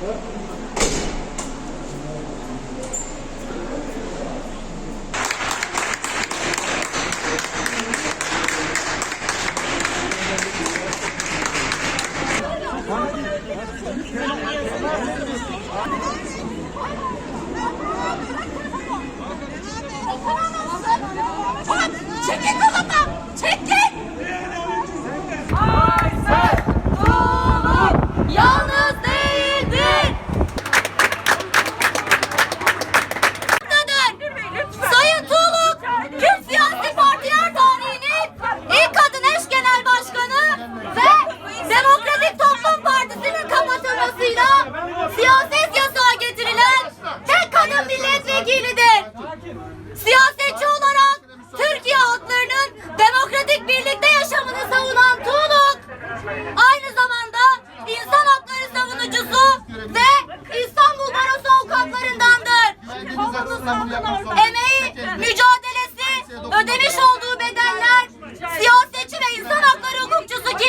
Çekil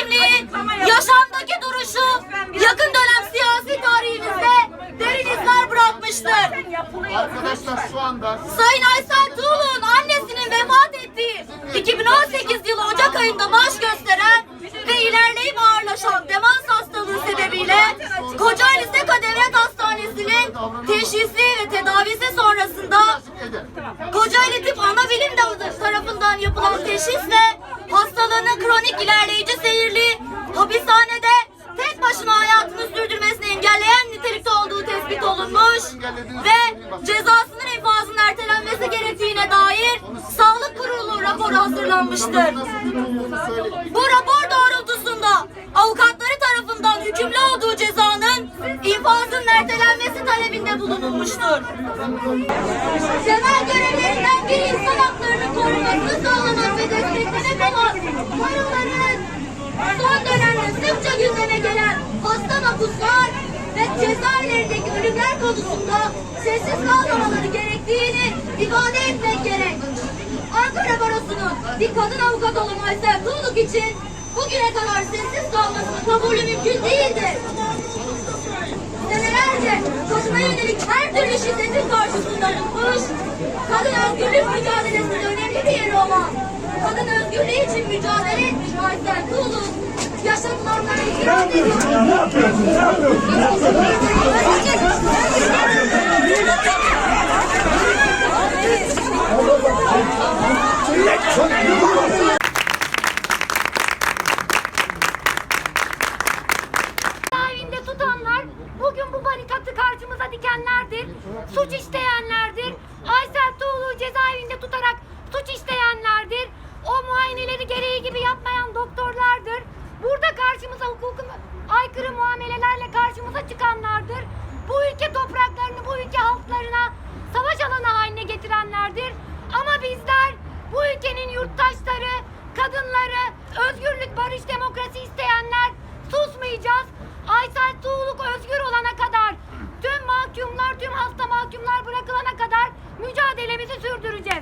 kimliği, yaşamdaki duruşu, yakın dönem siyasi tarihimizde derin izler bırakmıştır. Arkadaşlar şu anda Sayın Aysel Tuğlu'nun annesinin vefat ettiği 2018 yılı Ocak ayında baş gösteren ve ilerleyip ağırlaşan demans hastalığı sebebiyle Kocaeli Seka Devlet Hastanesi'nin teşhisi ve tedavisi sonrasında Kocaeli Tıp Ana Bilim Dalı tarafından yapılan teşhis ve hastalığının kronik ilerleyici seyirli hapishanede tek başına hayatını sürdürmesini engelleyen nitelikte olduğu tespit olunmuş ve cezasının infazının ertelenmesi gerektiğine dair Sağlık Kurulu raporu hazırlanmıştır. Bu rapor doğrultusunda avukatları tarafından hükümlü olduğu ertelenmesi talebinde bulunulmuştur. Temel görevlerinden biri insan haklarının korunmasını sağlamak ve desteklemek olan son dönemde sıkça gündeme gelen hasta mahpuslar ve cezaevlerindeki ölümler konusunda sessiz kalmamaları gerektiğini ifade etmek gerek. Ankara Barosu'nun bir kadın avukat olan Aysel Tuğluk için bugüne kadar sessiz kalmasının kabulü mümkün değildir. Senelerce kadına yönelik her türlü şiddetin karşısında durmuş, kadın özgürlük mücadelesinde önemli bir yeri olan, kadın özgürlüğü için mücadele etmiş Aysel Tuğluk, yaşatılanlara itiraz ediyor. Cezaevinde Suç işleyenlerdir. Aysel Tuğlu'yu cezaevinde tutarak suç işleyenlerdir. O muayeneleri gereği gibi yapmayan doktorlardır. Burada karşımıza hukukun aykırı muamelelerle karşımıza çıkanlardır. Bu ülke topraklarını bu ülke halklarına savaş alanı haline getirenlerdir. Ama bizler bu ülkenin yurttaşları, kadınları, özgürlük, barış, demokrasi isteyenler susmayacağız. Aysel Tuğluk özgür olana kadar, mücadelemizi sürdüreceğiz.